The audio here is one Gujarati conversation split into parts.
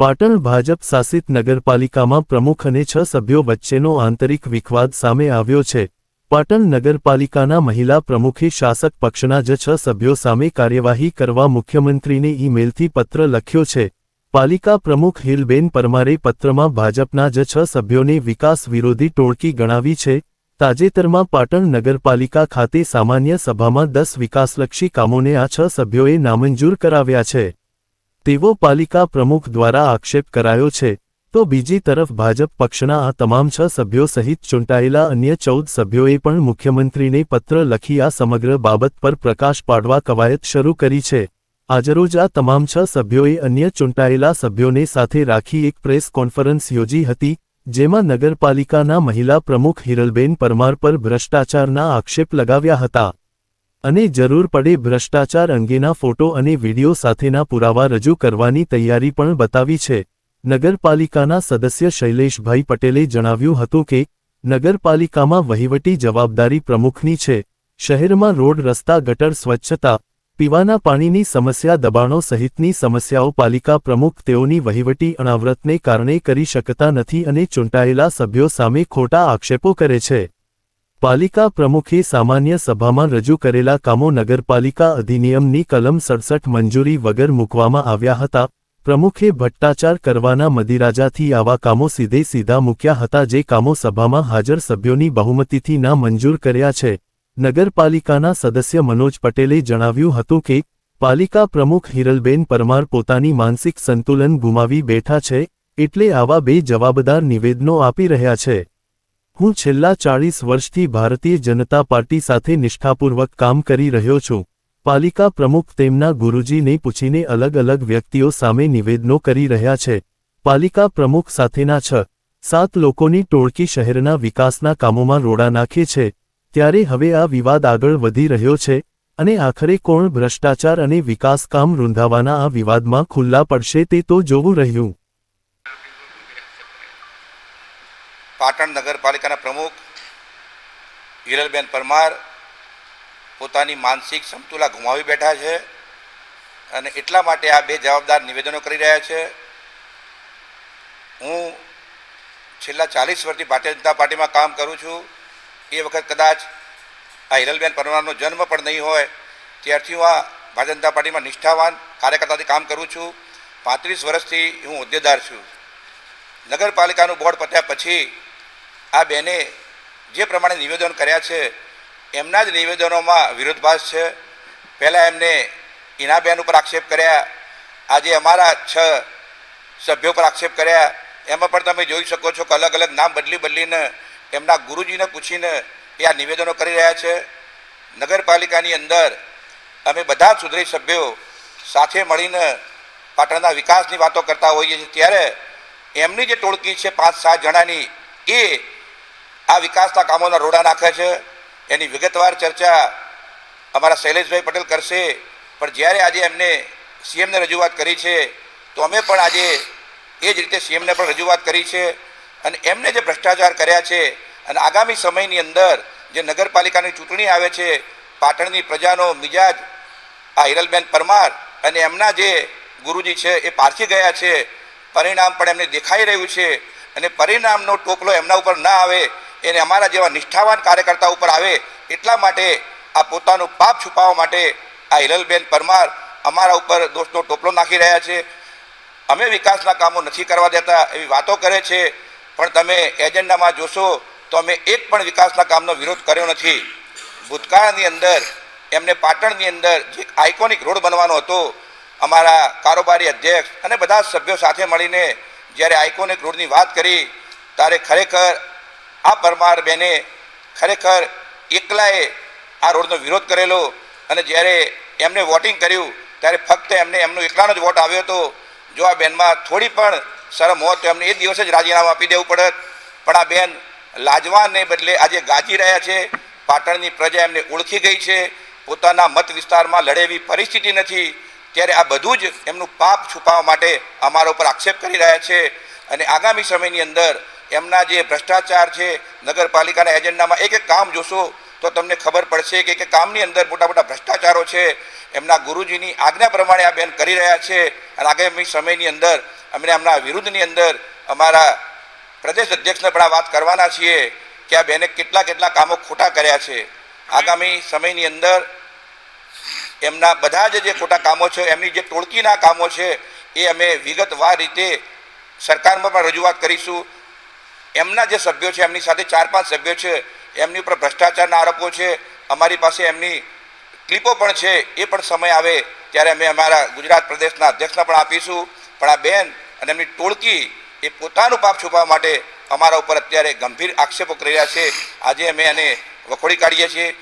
પાટણ ભાજપ શાસિત નગરપાલિકામાં પ્રમુખ અને છ સભ્યો વચ્ચેનો આંતરિક વિખવાદ સામે આવ્યો છે. પાટણ નગરપાલિકાના મહિલા પ્રમુખે શાસક પક્ષના જ છ સભ્યો સામે કાર્યવાહી કરવા મુખ્યમંત્રીને ઈમેલથી પત્ર લખ્યો છે. પાલિકા પ્રમુખ હિલબેન પરમારે પત્રમાં ભાજપના જ છ સભ્યોને વિકાસ વિરોધી ટોળકી ગણાવી છે. તાજેતરમાં પાટણ નગરપાલિકા ખાતે સામાન્ય સભામાં દસ વિકાસલક્ષી કામોને આ છ સભ્યોએ નામંજૂર કરાવ્યા છે. તેવો પાલિકા પ્રમુખ દ્વારા આક્ષેપ કરાયો છે. તો બીજી તરફ ભાજપ પક્ષના આ તમામ છ સભ્યો સહિત ચૂંટાયેલા અન્ય ચૌદ સભ્યોએ પણ મુખ્યમંત્રીને પત્ર લખી આ સમગ્ર બાબત પર પ્રકાશ પાડવા કવાયત શરૂ કરી છે. આજરોજ આ તમામ છ સભ્યોએ અન્ય ચૂંટાયેલા સભ્યોને સાથે રાખી એક પ્રેસ કોન્ફરન્સ યોજી હતી, જેમાં નગરપાલિકાના મહિલા પ્રમુખ હિરલબેન પરમાર પર ભ્રષ્ટાચારના આક્ષેપ લગાવ્યા હતા. અને જરૂર પડે ભ્રષ્ટાચાર અંગેના ફોટો અને વિડિયો સાથેના પુરાવા રજૂ કરવાની તૈયારી પણ બતાવી છે. નગરપાલિકાના સદસ્ય શૈલેષભાઈ પટેલે જણાવ્યું હતું કે, નગરપાલિકામાં વહીવટી જવાબદારી પ્રમુખની છે. શહેરમાં રોડ, રસ્તા, ગટર, સ્વચ્છતા, પીવાના પાણીની સમસ્યા, દબાણો સહિતની સમસ્યાઓ પાલિકા પ્રમુખ તેઓની વહીવટી અનાવૃતને કારણે કરી શકતા નથી અને ચૂંટાયેલા સભ્યો સામે ખોટા આક્ષેપો કરે છે. પાલિકા પ્રમુખે સામાન્ય સભામાં રજૂ કરેલા કામો નગરપાલિકા અધિનિયમની કલમ સડસઠ મંજૂરી વગર મૂકવામાં આવ્યા હતા. પ્રમુખે ભટ્ટાચાર કરવાના મદિરાજાથી આવા કામો સીધે સીધા મૂક્યા હતા જે કામો સભામાં હાજર સભ્યોની બહુમતીથી ના મંજૂર કર્યા છે. નગરપાલિકાના સદસ્ય મનોજ પટેલે જણાવ્યું હતું કે, પાલિકા પ્રમુખ હિરલબેન પરમાર પોતાની માનસિક સંતુલન ગુમાવી બેઠા છે, એટલે આવા બે જવાબદાર નિવેદનો આપી રહ્યા છે. હું છેલ્લા ચાળીસ વર્ષથી ભારતીય જનતા પાર્ટી સાથે નિષ્ઠાપૂર્વક કામ કરી રહ્યો છું. પાલિકા પ્રમુખ તેમના ગુરુજીને પૂછીને અલગ અલગ વ્યક્તિઓ સામે નિવેદનો કરી રહ્યા છે. પાલિકા પ્રમુખ સાથેના છ, સાત લોકોની ટોળકી શહેરના વિકાસના કામોમાં રોડા નાખે છે. ત્યારે હવે આ વિવાદ આગળ વધી રહ્યો છે અને આખરે કોણ ભ્રષ્ટાચાર અને વિકાસ કામ રૂંધાવાના આ વિવાદમાં ખુલ્લા પડશે તે તો જોવું રહ્યું. પાટણ નગરપાલિકાના પ્રમુખ હિરલબેન પરમાર પોતાની માનસિક સમતુલા ગુમાવી બેઠા છે અને એટલા માટે આ બે જવાબદાર નિવેદનો કરી રહ્યા છે. હું છેલ્લા ચાલીસ વર્ષથી ભારતીય જનતા પાર્ટીમાં કામ કરું છું. એ વખત કદાચ આ હિરલબેન પરમારનો જન્મ પણ નહીં હોય. ત્યારથી હું આ ભારતીય જનતા પાર્ટીમાં નિષ્ઠાવાન કાર્યકર્તાથી કામ કરું છું. પાંત્રીસ વર્ષથી હું હોદ્દેદાર છું. નગરપાલિકાનું બોર્ડ પત્યા પછી આ બેને જે પ્રમાણે નિવેદન કર્યા છે, એમના જ નિવેદનોમાં વિરોધભાસ છે. પહેલાં એમને ઈનાબેન ઉપર આક્ષેપ કર્યા. આજે અમારા છ સભ્યો પર આક્ષેપ કર્યા. એમાં પણ તમે જોઈ શકો છો કે અલગ અલગ નામ બદલી બદલીને એમના ગુરુજીને પૂછીને એ આ નિવેદનો કરી રહ્યા છે. નગરપાલિકાની અંદર અમે બધા સુધરી સભ્યો સાથે મળીને પાટણના વિકાસની વાતો કરતા હોઈએ છીએ. ત્યારે એમની જે ટોળકી છે પાંચ સાત જણાની, એ આ વિકાસના કામોના રોડા નાખે છે. એની વિગતવાર ચર્ચા અમારા શૈલેષભાઈ પટેલ કરશે. પણ જ્યારે આજે એમને સીએમને રજૂઆત કરી છે, તો અમે પણ આજે એ જ રીતે સીએમને પણ રજૂઆત કરી છે અને એમને જે ભ્રષ્ટાચાર કર્યા છે અને આગામી સમયની અંદર જે નગરપાલિકાની ચૂંટણી આવે છે, પાટણની પ્રજાનો મિજાજ, આ હિરલબેન પરમાર અને એમના જે ગુરુજી છે એ પારખી ગયા છે. પરિણામ પણ એમને દેખાઈ રહ્યું છે અને પરિણામનો ટોપલો એમના ઉપર ના આવે એને અમારા જેવા નિષ્ઠાવાન કાર્યકર્તા ઉપર આવે, એટલા માટે આ પોતાનું પાપ છુપાવવા માટે આ હિરલબેન પરમાર અમારા ઉપર દોષનો ટોપલો નાખી રહ્યા છે. અમે વિકાસના કામો નથી કરવા દેતા, એવી વાતો કરે છે. પણ તમે એજન્ડામાં જોશો, તો અમે એક પણ વિકાસના કામનો વિરોધ કર્યો નથી. ભૂતકાળની અંદર, એમને પાટણની અંદર જે આઇકોનિક રોડ બનવાનો હતો, અમારા કારોબારી અધ્યક્ષ અને બધા સભ્યો સાથે મળીને જ્યારે આઇકોનિક રોડની વાત કરી, ત્યારે ખરેખર આ પરમાર બેને ખરેખર એકલાએ આ રોડનો વિરોધ કરેલો અને જ્યારે એમને વોટિંગ કર્યું, ત્યારે ફક્ત એમને, એમનો એકલાનો જ વોટ આવ્યો હતો. જો આ બેનમાં થોડી પણ શરમ હોત, તો એમને એ દિવસે જ રાજીનામું આપી દેવું પડત. પણ આ બેન લાજવાને બદલે આજે ગાજી રહ્યા છે. પાટણની પ્રજા એમને ઓળખી ગઈ છે. પોતાના મત વિસ્તારમાં લડે પરિસ્થિતિ નથી. ત્યારે આ બધું જ એમનું પાપ છુપાવવા માટે અમારા ઉપર આક્ષેપ કરી રહ્યા છે. અને આગામી સમયની અંદર એમના જે ભ્રષ્ટાચાર છે, નગરપાલિકાના એજન્ડામાં એક એક કામ જોશો, તો તમને ખબર પડશે કે કે કામની અંદર મોટા મોટા ભ્રષ્ટાચારો છે. એમના ગુરુજીની આજ્ઞા પ્રમાણે આ બેન કરી રહ્યા છે. અને આગામી સમયની અંદર અમે એમના વિરુદ્ધની અંદર અમારા પ્રદેશ અધ્યક્ષને પણ આ વાત કરવાના છીએ કે આ બેને કેટલા કેટલા કામો ખોટા કર્યા છે. આગામી સમયની અંદર એમના બધા જ જે ખોટા કામો છે, એમની જે ટોળકીના કામો છે, એ અમે વિગતવાર રીતે સરકારમાં પણ રજૂઆત કરીશું. એમના જે સભ્યો છે, એમની સાથે ચાર પાંચ સભ્યો છે, એમની ઉપર ભ્રષ્ટાચારના આરોપો છે, અમારી પાસે એમની ક્લિપો પણ છે, એ પણ સમય આવે ત્યારે અમે અમારા ગુજરાત પ્રદેશના અધ્યક્ષને પણ આપીશું. પણ આ બેન અને એમની ટોળકી એ પોતાનું પાપ છુપાવવા માટે અમારા ઉપર અત્યારે ગંભીર આક્ષેપો કરી રહ્યા છે. આજે અમે એને વખોડી કાઢીએ છીએ.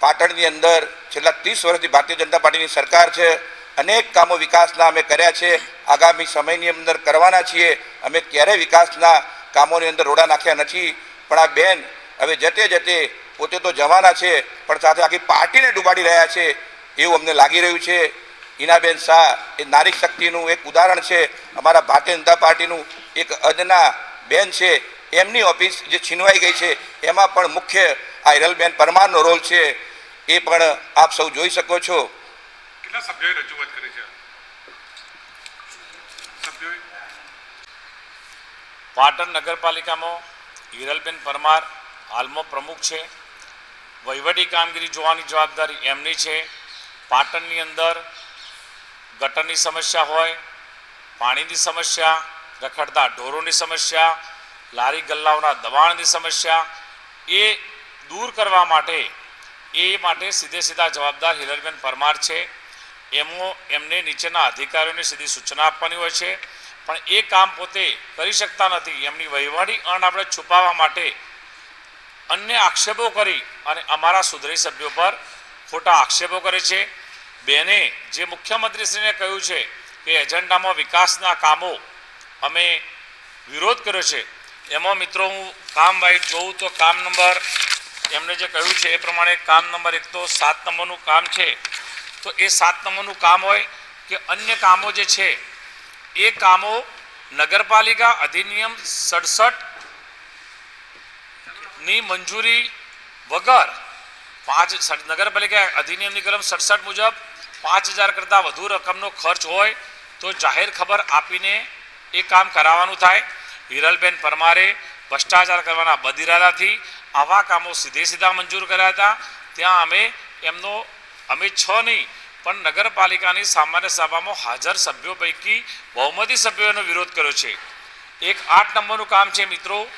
પાટણની અંદર છેલ્લા ત્રીસ વર્ષથી ભારતીય જનતા પાર્ટીની સરકાર છે. અનેક કામો વિકાસના અમે કર્યા છે. આગામી સમયની અંદર કરવાના છીએ. અમે ક્યારેય વિકાસના કામોની અંદર રોડા નાખ્યા નથી, પણ આ બેન હવે જતે જતે પોતે તો જવાના છે, પણ સાથે આખી પાર્ટીને ડૂબાડી રહ્યા છે, એવું અમને લાગી રહ્યું છે. ઈનાબેન શાહ એ નારી શક્તિનું એક ઉદાહરણ છે. અમારા ભારતીય જનતા પાર્ટીનું એક અદના બેન છે, એમની ઓફિસ જે છીનવાઈ ગઈ છે, એમાં પણ મુખ્ય આ હિરલબેન પરમારનો રોલ છે, એ પણ આપ સૌ જોઈ શકો છો. કેટલા સભ્યોએ રજૂઆત કરી છે? સભ્યોએ? પાટણ નગરપાલિકામાં હિરલબેન પરમાર હાલમાં પ્રમુખ છે. વહીવટી કામગીરી જોવાની જવાબદારી એમની છે. પાટણની અંદર ગટરની સમસ્યા હોય, પાણીની સમસ્યા, રખડતા ઢોરોની સમસ્યા, લારી ગલ્લાઓના દબાણની સમસ્યા, એ દૂર કરવા માટે, એ માટે સીધે સીધા જવાબદાર હિરલબેન પરમાર છે. એમો, એમને નીચેના અધિકારીઓને સીધી સૂચના આપવાની હોય છે. પણ એ કામ પોતે કરી શકતા નથી. એમની વહીવટી અણ આપણે છુપાવવા માટે અન્ય આક્ષેપો કરી અને અમારા સુધરી સભ્યો પર ખોટા આક્ષેપો કરે છે. બેને જે મુખ્યમંત્રીશ્રીને કહ્યું છે કે એજન્ડામાં વિકાસના કામો અમે વિરોધ કર્યો છે. એમાં મિત્રો હું કામ વાઇઝ જોઉં તો કામ નંબર એમને જે કહ્યું છે એ પ્રમાણે કામ નંબર એક તો સાત નંબરનું કામ છે. તો એ સાત નંબરનું કામ હોય કે અન્ય કામો જે છે એ કામો નગરપાલિકા અધિનિયમ સડસઠની મંજૂરી વગર પાંચ નગરપાલિકા અધિનિયમની કલમ સડસઠ મુજબ પાંચ હજાર કરતાં વધુ રકમનો ખર્ચ હોય તો જાહેર ખબર આપીને એ કામ કરાવવાનું થાય. હિરલબેન પરમારે ભ્રષ્ટાચાર કરવાના બદિરાદાથી આવા કામો સીધે સીધા મંજૂર કર્યા હતા. ત્યાં અમે એમનો, અમે છ નહીં પણ નગરપાલિકાની સામાન્ય સભામાં હાજર સભ્યો પૈકી બહુમતી સભ્યોનો વિરોધ કર્યો છે. એક આઠ નંબરનું કામ છે મિત્રો,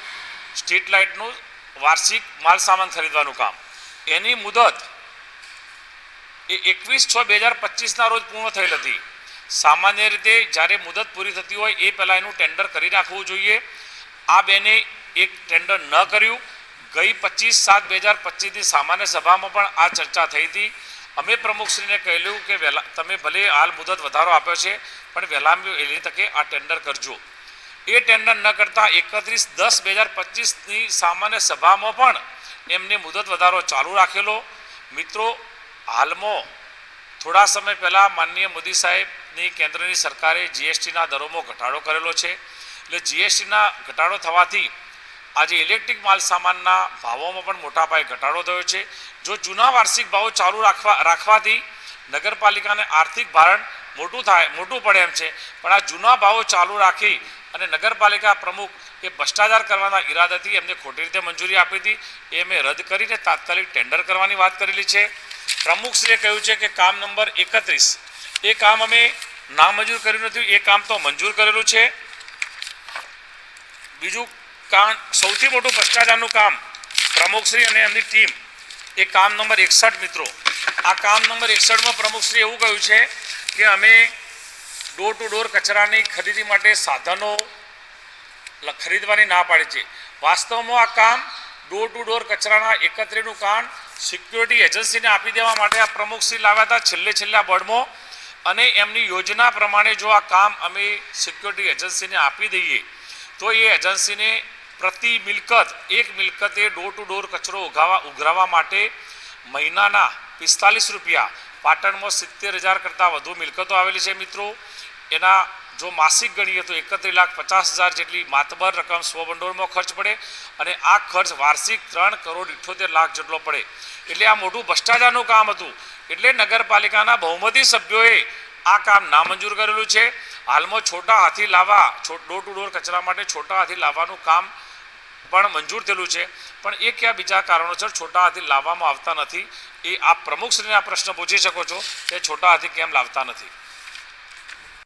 સ્ટ્રીટ લાઇટનું વાર્ષિક માલ સામાન ખરીદવાનું કામ. એની મુદત એ એકવીસ છ બે હજાર પચીસના રોજ પૂર્ણ થયેલ હતી. સામાન્ય રીતે જ્યારે મુદત પૂરી થતી હોય એ પહેલાં એનું ટેન્ડર કરી રાખવું જોઈએ. આ બેને એક ટેન્ડર ન કર્યું. ગઈ પચીસ સાત બે હજાર પચીસની સામાન્ય સભામાં પણ આ ચર્ચા થઈ હતી. અમે પ્રમુખશ્રીને કહેલું કે વહેલા તમે ભલે હાલ મુદત વધારો આપ્યો છે, પણ વહેલામાં વહેલી તકે આ ટેન્ડર કરજો. એ ટેન્ડર ન કરતાં એકત્રીસ દસ બે હજાર પચીસની સામાન્ય સભામાં પણ એમને મુદત વધારો ચાલુ રાખેલો. મિત્રો, હાલમાં થોડા સમય પહેલાં માનનીય મોદી સાહેબની કેન્દ્રની સરકારે જીએસટીના દરોમાં ઘટાડો કરેલો છે. એટલે જીએસટીના ઘટાડો થવાથી આજે ઇલેક્ટ્રિક માલ સામાનના ભાવોમાં પણ મોટા પાયે ઘટાડો થયો છે. જો જૂના વાર્ષિક ભાવો ચાલુ રાખવા, રાખવાથી નગરપાલિકાને આર્થિક ભારણ મોટું થાય, મોટું પડે એમ છે. પણ આ જૂના ભાવો ચાલુ રાખી અને નગરપાલિકા પ્રમુખ એ ભ્રષ્ટાચાર કરવાના ઈરાદાથી એમને ખોટી રીતે મંજૂરી આપી હતી. એ મેં રદ કરીને તાત્કાલિક ટેન્ડર કરવાની વાત કરેલી છે. પ્રમુખશ્રીએ કહ્યું છે કે કામ નંબર એકત્રીસ, એ કામ અમે નામંજૂર કર્યું નથી, એ કામ તો મંજૂર કરેલું છે. બીજું કામ સૌથી મોટું ભ્રષ્ટાચારનું કામ પ્રમુખશ્રી અને એમની ટીમ, એ કામ નંબર એકસઠ મિત્રો. આ કામ નંબર એકસઠમાં પ્રમુખશ્રી એવું કહ્યું છે કે અમે ડોર ટુ ડોર કચરાની ખરીદી માટે સાધનો ખરીદવાની ના પાડી છે. વાસ્તવમાં આ કામ ડોર ટુ ડોર કચરાના એકત્રીનું કામ સિક્યોરિટી એજન્સીને આપી દેવા માટે આ પ્રમુખશ્રી લાવ્યા હતા છેલ્લે છેલ્લા બોર્ડમાં. અને એમની યોજના પ્રમાણે જો આ કામ અમે સિક્યોરિટી એજન્સીને આપી દઈએ, તો એ એજન્સીને પ્રતિ મિલકત, એક મિલકતે ડોર ટુ ડોર કચરો ઉગાવા ઉઘરાવવા માટે મહિનાના પિસ્તાલીસ રૂપિયા, પાટણમાં સિત્તેર હજાર કરતાં વધુ મિલકતો આવેલી છે મિત્રો. એના જો માસિક ગણીએ તો એકત્રીસ લાખ પચાસ હજાર જેટલી માતબર રકમ સ્વભંડોળમાં ખર્ચ પડે અને આ ખર્ચ વાર્ષિક ત્રણ કરોડ ઇઠ્યોતેર લાખ જેટલો પડે. એટલે આ મોટું ભ્રષ્ટાચારનું કામ હતું. એટલે નગરપાલિકાના બહુમતી સભ્યોએ આ કામ નામંજૂર કરેલું છે. હાલમાં છોટા હાથી લાવવા ડોર ટુ ડોર કચરા માટે છોટા હાથી લાવવાનું કામ પણ મંજૂર થયેલું છે. પણ એ કયા બીજા કારણોસર છોટા હાથી લાવવામાં આવતા નથી? એ આપ પ્રમુખશ્રીને આ પ્રશ્ન પૂછી શકો છો કે છોટા હાથી કેમ લાવતા નથી?